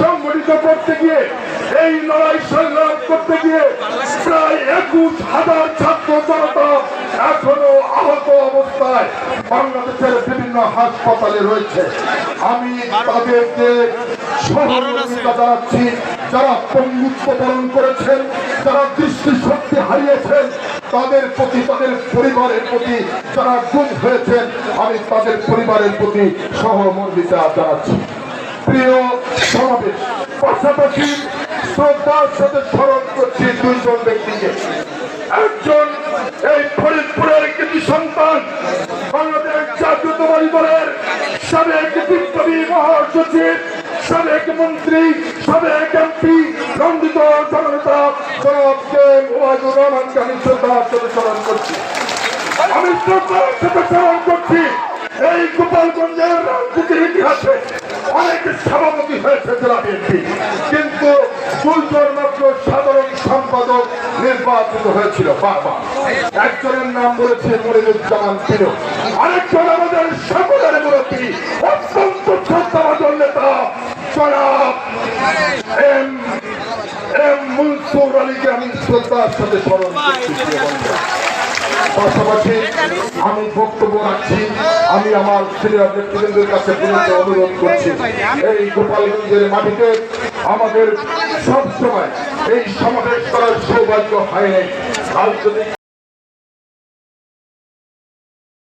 সংগঠিত করতে গিয়ে, এই লড়াই সংগ্রাম করতে গিয়ে প্রায় একুশ হাজার ছাত্র এখনও আহত অবস্থায় বাংলাদেশের বিভিন্ন হাসপাতালে রয়েছে। আমি তাদেরকে জানাচ্ছি, যারা পঙ্গুত্ব বরণ করেছেন, যারা দৃষ্টিশক্তি হারিয়েছেন, তাদের প্রতি, তাদের পরিবারের প্রতি যারা গুম হয়েছেন, আমি তাদের পরিবারের প্রতি সহমর্মিতা জানাচ্ছি। প্রিয় সমাবেশ। পাশাপাশি শ্রদ্ধার সাথে স্মরণ করছি দুইজন ব্যক্তিকে। একজন এই ফরিদপুরের কৃতি সন্তান, বাংলাদেশ জাতীয়তাবাদী দলের সাবেক বিপ্লবী মহাসচিব, সাবেক মন্ত্রী, সাবেক এমপি নন্দিত জননেতা জনাবকে ওয়াজুর রহমানকে আমি শ্রদ্ধার সাথে স্মরণ করছি। আমি শ্রদ্ধার সাথে স্মরণ করছি এই গোপালগঞ্জের রাজনীতির ইতিহাসে। অনেক সভাপতি হয়েছে জেলা বিএনপি। কিন্তু দুইজন মাত্র সাধারণ সম্পাদক নির্বাচিত হয়েছিল বারবার। একজনের নাম বলেছে মনিরুজ্জামান ছিল আরেকজন আমাদের সকলের মুরব্বী, অত্যন্ত শ্রদ্ধাভাজন নেতা, জনাব এম এম মনসুর আলীকে আমি শ্রদ্ধার সাথে স্মরণ করছি। পাশাপাশি আমি বক্তব্য রাখছি। আমি আমার সিনিয়র নেতৃবৃন্দের কাছে বিনীত অনুরোধ করছি। এই গোপালগঞ্জের মাটিতে আমাদের সবসময় এই সমাবেশ করার সৌভাগ্য হয়নি নাই।